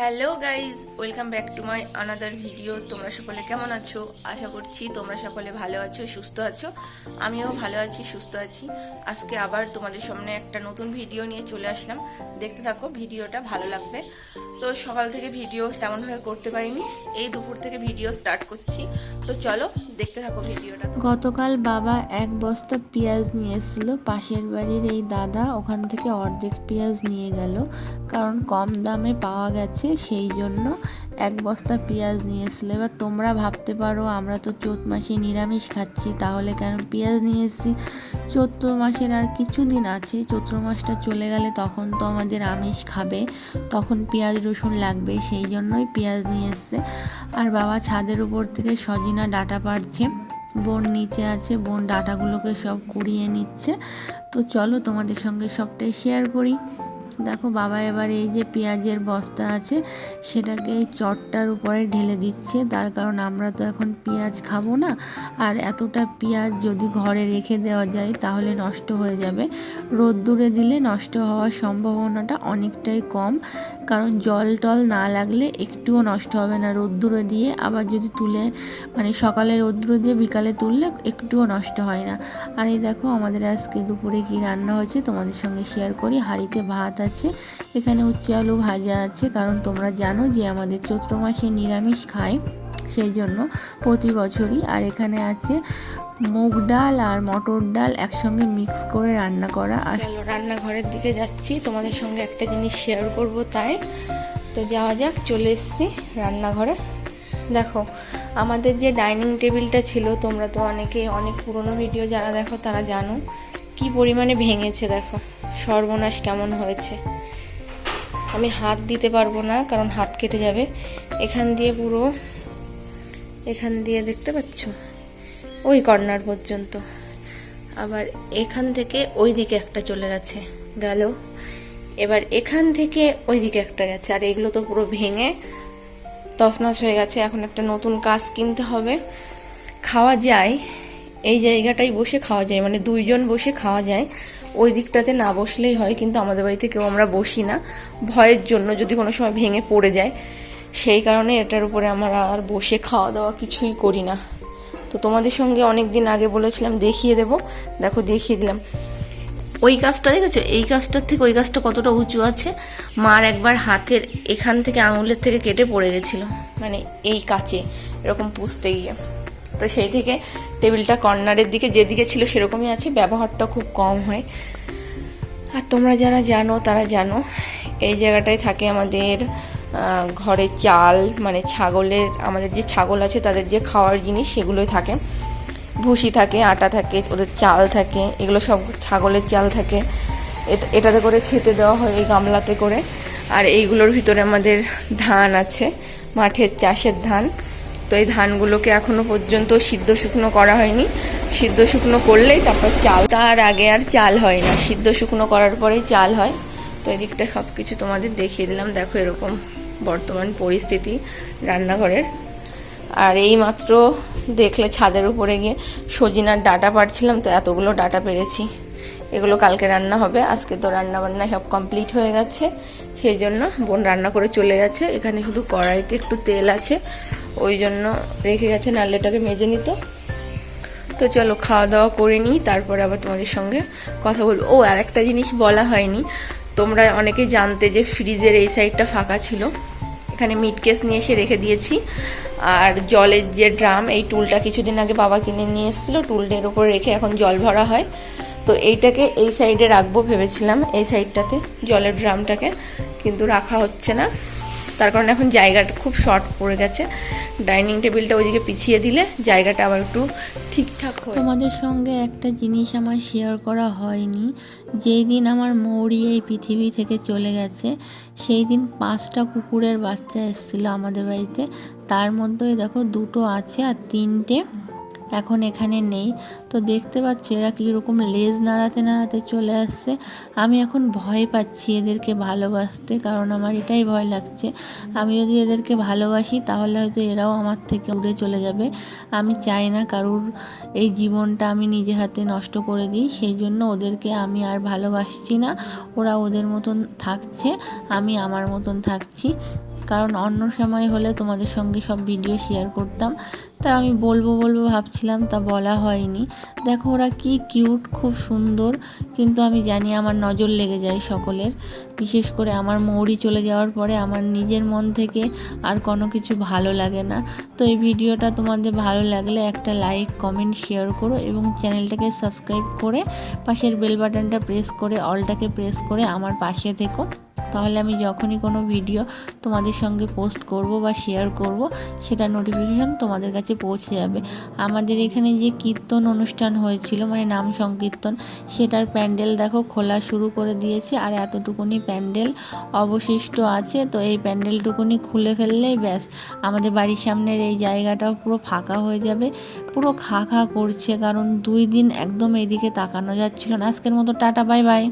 Hello guys welcome back to my another video. তোমরা সকলে কেমন আছো? আশা করছি তোমরা সকলে ভালো আছো, সুস্থ আছো। আমিও ভালো আছি, সুস্থ আছি। আজকে আবার তোমাদের সামনে একটা নতুন ভিডিও নিয়ে চলে আসলাম। দেখতে থাকো, ভিডিওটা ভালো লাগবে। তো সকাল থেকে ভিডিও তেমনভাবে করতে পারিনি। এই দুপুর থেকে ভিডিও স্টার্ট করছি। তো চলো দেখতে থাকো ভিডিওটা। গতকাল বাবা এক বস্তা পেঁয়াজ নিয়ে এসেছিল। পাশের বাড়ির এই দাদা ওখান থেকে অর্ধেক পেঁয়াজ নিয়ে গেল। কারণ কম দামে পাওয়া গেছে, সেই জন্য এক বস্তা পেঁয়াজ নিয়ে এসেছিল এবার তোমরা ভাবতে পারো, আমরা তো চৈত মাসে নিরামিষ খাচ্ছি, তাহলে কেন পেঁয়াজ নিয়ে এসেছি? চৈত্র মাসের আর কিছু দিন আছে, চৈত্র মাসটা চলে গেলে তখন তো আমাদের আমিষ খাবে, তখন পেঁয়াজ রসুন লাগবে, সেই জন্যই পেঁয়াজ নিয়ে এসছে। আর বাবা ছাদের উপর থেকে সজিনা ডাটা পাড়ছে, বোন নিচে আছে, বোন ডাটাগুলোকে সব কুড়িয়ে নিচ্ছে। তো চলো তোমাদের সঙ্গে সবটাই শেয়ার করি। দেখো বাবা এবার এই যে পেঁয়াজের বস্তা আছে, সেটাকে এই চটটার উপরে ঢেলে দিচ্ছে। তার কারণ আমরা তো এখন পেঁয়াজ খাব না, আর এতটা পেঁয়াজ যদি ঘরে রেখে দেওয়া যায় তাহলে নষ্ট হয়ে যাবে। রোদ্দুরে দিলে নষ্ট হওয়ার সম্ভাবনাটা অনেকটাই কম, কারণ জল টল না লাগলে একটুও নষ্ট হবে না রোদ্দুরে দিয়ে। আবার যদি তুলে মানে সকালে রোদ্দুরে দিয়ে বিকালে তুললে একটুও নষ্ট হয় না। আর এই দেখো আমাদের আজকে দুপুরে কি রান্না হয়েছে তোমাদের সঙ্গে শেয়ার করি। হাঁড়িতে ভাত আছে এখানে উচ্চে আলু ভাজা আছে, কারণ তোমরা জানো যে আমাদের চৈত্র মাসে নিরামিষ খায়, সেই জন্য প্রতি বছরই। আর এখানে আছে মুগ ডাল আর মটর ডাল একসঙ্গে মিক্স করে রান্না করা। আর রান্নাঘরের দিকে যাচ্ছি, তোমাদের সঙ্গে একটা জিনিস শেয়ার করব তাই। তো যাওয়া যাক, চলে এসেছি রান্নাঘরে। দেখো, আমাদের যে ডাইনিং টেবিলটা ছিল, তোমরা তো অনেকে অনেক পুরনো ভিডিও যারা দেখো তারা জানো, কি পরিমাণে ভেঙেছে, দেখো। সর্বনাশ কেমন হয়েছে? আমি হাত দিতে পারব না, কারণ হাত কেটে যাবে। এখান দিয়ে পুরো, এখান দিয়ে দেখতে পাচ্ছ? ওই কর্নার পর্যন্ত। আবার এখান থেকে ওই দিকে একটা চলে গেছে, গেল। এবার এখান থেকে ওই দিকে একটা গেছে, আর এগুলো তো পুরো ভেঙে তছনছ হয়ে গেছে। এখন একটা নতুন কাজ কিনতে হবে। খাওয়া যায়, এই জায়গাটাই বসে খাওয়া যায় মানে দুইজন বসে খাওয়া যায়। ওই দিকটাতে না বসলেই হয়, কিন্তু আমাদের বাড়িতে কেউ আমরা বসি না। ভয়ের জন্য যদি কোনো সময় ভেঙে পড়ে যায়, সেই কারণে এটার উপরে আমরা আর বসে খাওয়া দাওয়া কিছুই করি না। তো তোমাদের সঙ্গে অনেক দিন আগে বলেছিলাম, দেখিয়ে দেবো। দেখো, দেখিয়ে দিলাম। ওই গাছটা দেখেছ? এই গাছটার থেকে ওই গাছটা কতটা উঁচু আছে? মার একবার হাতের এখান থেকে আঙুলের থেকে কেটে পড়ে গেছিল মানে এই কাছে, এরকম পুষতে গিয়ে। তো সেই থেকে টেবিলটা কর্নারের দিকে যেদিকে ছিল সেরকমই আছে, ব্যবহারটা খুব কম হয়। আর তোমরা যারা জানো, তারা জানো, এই জায়গাটায় থাকে আমাদের ঘরে চাল মানে ছাগলের, আমাদের যে ছাগল আছে, তাদের যে খাওয়ার জিনিস সেগুলোই থাকে। ভুসি থাকে, আটা থাকে, ওদের চাল থাকে, এগুলো সব ছাগলের চাল থাকে। এট- এটাতে করে খেতে দেওয়া হয়, এই গামলাতে করে। আর এইগুলোর ভিতরে আমাদের ধান আছে, মাঠের চাষের ধান। তো এই ধানগুলোকে এখনও পর্যন্ত সিদ্ধ শুকনো করা হয়নি। সিদ্ধ শুকনো করলেই তারপর চাল। তার আগে আর চাল হয় না। সিদ্ধ শুকনো করার পরেই চাল হয়। তো এদিকটা সব কিছু তোমাদের দেখিয়ে দিলাম। দেখো এরকম বর্তমান পরিস্থিতি রান্নাঘরের। আর এই মাত্র দেখলে ছাদের উপরে গিয়ে সজিনার ডাটা পাড়ছিলাম, তো এতগুলো ডাটা পেরেছি। এগুলো কালকে রান্না হবে। আজকে তো রান্না বান্না সব কমপ্লিট হয়ে গেছে। সেই জন্য বোন রান্না করে চলে গেছে। এখানে শুধু কড়াইতে একটু তেল আছে। ওই জন্য রেখে গেছে, নাহলে এটাকে মেজে নিত। তো চলো খাওয়া দাওয়া করে নিই, তারপরে আবার তোমাদের সঙ্গে কথা বলব। ও আর একটা জিনিস বলা হয়নি। তোমরা অনেকে জানতে যে ফ্রিজের এই সাইডটা ফাঁকা ছিল। এখানে মিট কেস নিয়ে এসে রেখে দিয়েছি। আর জলের যে ড্রাম এই টুলটা কিছুদিন আগে বাবা কিনে নিয়ে এসেছিল। টুলটার উপর রেখে এখন জল ভরা হয়। তো এইটাকে এই সাইডে রাখব ভেবেছিলাম, এই সাইডটাতে জলের ড্রামটাকে, কিন্তু রাখা হচ্ছে না। তার কারণে এখন জায়গাটা খুব শর্ট পড়ে গেছে। ডাইনিং টেবিলটা ওইদিকে পিছিয়ে দিলে জায়গাটা আবার একটু ঠিকঠাক হয় তোমাদের সঙ্গে একটা জিনিস আমার শেয়ার করা হয়নি। যেই দিন আমার মৌরি এই পৃথিবী থেকে চলে গেছে, সেই দিন পাঁচটা কুকুরের বাচ্চা এসেছিল আমাদের বাড়িতে। তার মধ্যে দেখো দুটো আছে আর তিনটে এখন এখানে নেই। তো দেখতে পাচ্ছ এরা কীরকম লেজ নাড়াতে নাড়াতে চলে আসছে। আমি এখন ভয় পাচ্ছি এদেরকে ভালোবাসতে, কারণ আমার এটাই ভয় লাগছে। আমি যদি এদেরকে ভালোবাসি, তাহলে হয়তো এরাও আমার থেকে উড়ে চলে যাবে। আমি চাই না কারুর এই জীবনটা আমি নিজে হাতে নষ্ট করে দিই। সেই জন্য ওদেরকে আমি আর ভালোবাসছি না। ওরা ওদের মতন থাকছে, আমি আমার মতন থাকছি। কারণ অন্য সময় হলে তোমাদের সঙ্গে সব ভিডিও শেয়ার করতাম। তা আমি বলব বলব ভাবছিলাম, তা বলা হয়নি। দেখো ওরা কি কিউট খুব সুন্দর। কিন্তু আমি জানি আমার নজর লেগে যায় সকলের। বিশেষ করে আমার মৌরি চলে যাওয়ার পরে আমার নিজের মন থেকে আর কোনো কিছু ভালো লাগে না। তো এই ভিডিওটা তোমাদের ভালো লাগলে একটা লাইক কমেন্ট শেয়ার করো এবং চ্যানেলটাকে সাবস্ক্রাইব করে পাশের বেল বাটনটা প্রেস করে অলটাকে প্রেস করে আমার পাশে থেকো। তাহলে আমি যখনই কোনো ভিডিও তোমাদের সঙ্গে পোস্ট করব বা শেয়ার করব, সেটা নোটিফিকেশান তোমাদের কাছে পৌঁছে যাবে। আমাদের এখানে যে কীর্তন অনুষ্ঠান হয়েছিল মানে নাম সংকীর্তন, সেটার প্যান্ডেল দেখো খোলা শুরু করে দিয়েছে, আর এতটুকুনি প্যান্ডেল অবশিষ্ট আছে, তো এই প্যান্ডেলটুকুনি খুলে ফেললেই ব্যাস। আমাদের বাড়ির সামনের এই জায়গাটাও পুরো ফাঁকা হয়ে যাবে, পুরো খা খা করছে, কারণ দুই দিন একদম এইদিকে তাকানো যাচ্ছিল না। আজকের মতো টাটা বাই বাই